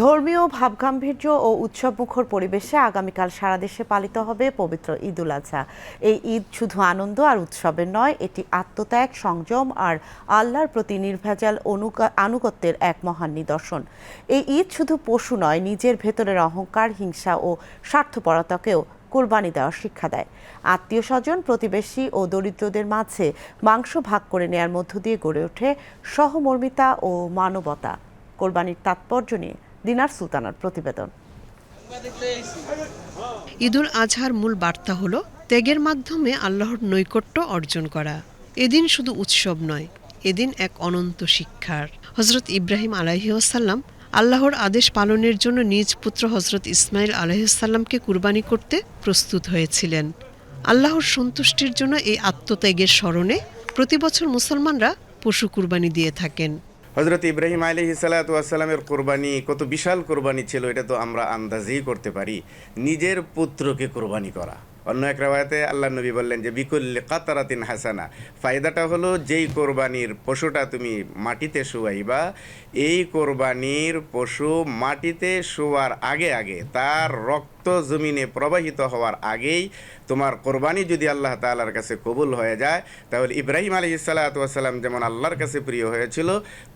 ধর্মীয় ভাবগাম্ভীর্য ও উৎসবমুখর পরিবেশে আগামীকাল সারা দেশে পালিত হবে পবিত্র ঈদ উল আজহা এই ঈদ শুধু আনন্দ আর উৎসবের নয়, এটি আত্মত্যাগ, সংযম আর আল্লাহর প্রতি নির্ভেজাল আনুগত্যের এক মহান নিদর্শন। এই ঈদ শুধু পশু নয়, নিজের ভেতরের অহংকার, হিংসা ও স্বার্থপরতাকেও কোরবানি দেওয়ার শিক্ষা দেয়। আত্মীয় স্বজন, প্রতিবেশী ও দরিদ্রদের মাঝে মাংস ভাগ করে নেয়ার মধ্য দিয়ে গড়ে ওঠে সহমর্মিতা ও মানবতা। কোরবানির তাৎপর্য নিয়ে দিনার সুলতানার প্রতিবেদন। ঈদুল আজহার মূল বার্তা হল, ত্যাগের মাধ্যমে আল্লাহর নৈকট্য অর্জন করা। এদিন শুধু উৎসব নয়, এদিন এক অনন্ত শিক্ষার। হজরত ইব্রাহিম আলাহিউসাল্লাম আল্লাহর আদেশ পালনের জন্য নিজ পুত্র হজরত ইসমাইল আলাহিসাল্লামকে কুরবানি করতে প্রস্তুত হয়েছিলেন। আল্লাহর সন্তুষ্টির জন্য এই আত্মত্যাগের স্মরণে প্রতি বছর মুসলমানরা পশু কুরবানি দিয়ে থাকেন। হজরত ইব্রাহিম আলী সালাতামের কোরবানি, কত বিশাল কোরবানি ছিল, এটা তো আমরা আন্দাজেই করতে পারি। নিজের পুত্রকে কোরবানি করা। অন্য এক রেওয়ায়তে আল্লাহ নবী বললেন যে, বিকুল্লি কাতারাতিন হাসানা। ফায়দাটা হলো, যেই কোরবানির পশুটা তুমি মাটিতে শুয়াইবা, এই কোরবানির পশু মাটিতে শোয়ার আগে আগে তার রক্ত জমিনে প্রবাহিত হওয়ার আগেই তোমার কোরবানি যদি আল্লাহ তাআলার কাছে কবুল হয়ে যায়, তাহলে ইব্রাহিম আলী সাল্লাতাম যেমন আল্লাহর কাছে প্রিয় হয়েছিল,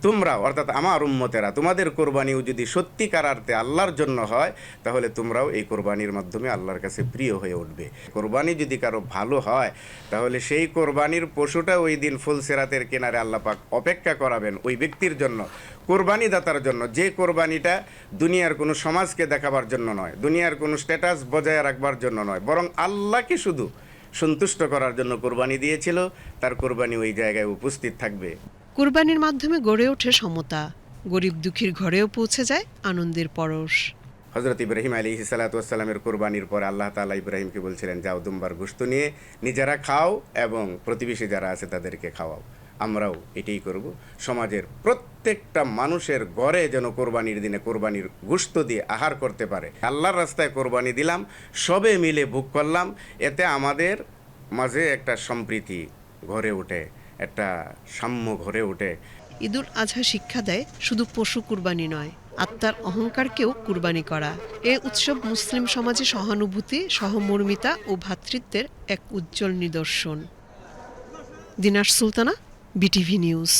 তোমরা অর্থাৎ আমার উম্মতেরা, তোমাদের কোরবানিও যদি সত্যিকার অর্থে আল্লাহর জন্য হয়, তাহলে তোমরাও এই কোরবানির মাধ্যমে আল্লাহর কাছে প্রিয় হয়ে উঠবে। কোরবানি যদি কারও ভালো হয়, তাহলে সেই কোরবানির পশুটা ওই দিন ফুলসেরাতের কিনারে আল্লাহ পাক অপেক্ষা করাবেন ওই ব্যক্তির জন্য কোরবানি দাতার জন্য। যে কোরবানিটা দুনিয়ার কোনো সমাজকে দেখাবার জন্য নয়, দুনিয়ার কোনো স্ট্যাটাস বজায় রাখবার জন্য নয় বরং আল্লাহকে শুধু সন্তুষ্ট করার জন্য কোরবানি দিয়েছিল তার কোরবানি ওই জায়গায় উপস্থিত থাকবে। কুরবানির মাধ্যমে গড়ে ওঠে সমতা গরিব দুঃখীর ঘরেও পৌঁছে যায় আনন্দের পরশ। হজরত ইব্রাহিম আলী সালাতামের কোরবানির পর আল্লাহ তাআলা ইব্রাহিমকে বলছিলেন যাও দুম্বার গোস্ত নিয়ে নিজেরা খাও এবং প্রতিবেশী যারা আছে তাদেরকে খাওয়াও। আমরাও এটাই করব। সমাজের প্রত্যেকটা মানুষের ঘরে যেন কোরবানির দিনে কোরবানির গুস্ত দিয়ে আহার করতে পারে। আল্লাহর রাস্তায় কোরবানি দিলাম, সবে মিলে ভোগ করলাম, এতে আমাদের মাঝে একটা সম্প্রীতি ঘরে ওঠে, একটা সাম্য ঘরে ওঠে। ঈদুল আজহা শিক্ষা দেয়, শুধু পশু কুরবানি নয়, আত্মার অহংকারকেও কুরবানি করা। এ উৎসব মুসলিম সমাজে সহানুভূতি, সহমর্মিতা ও ভ্রাতৃত্বের এক উজ্জ্বল নিদর্শন। Dinar Sultana BTV news.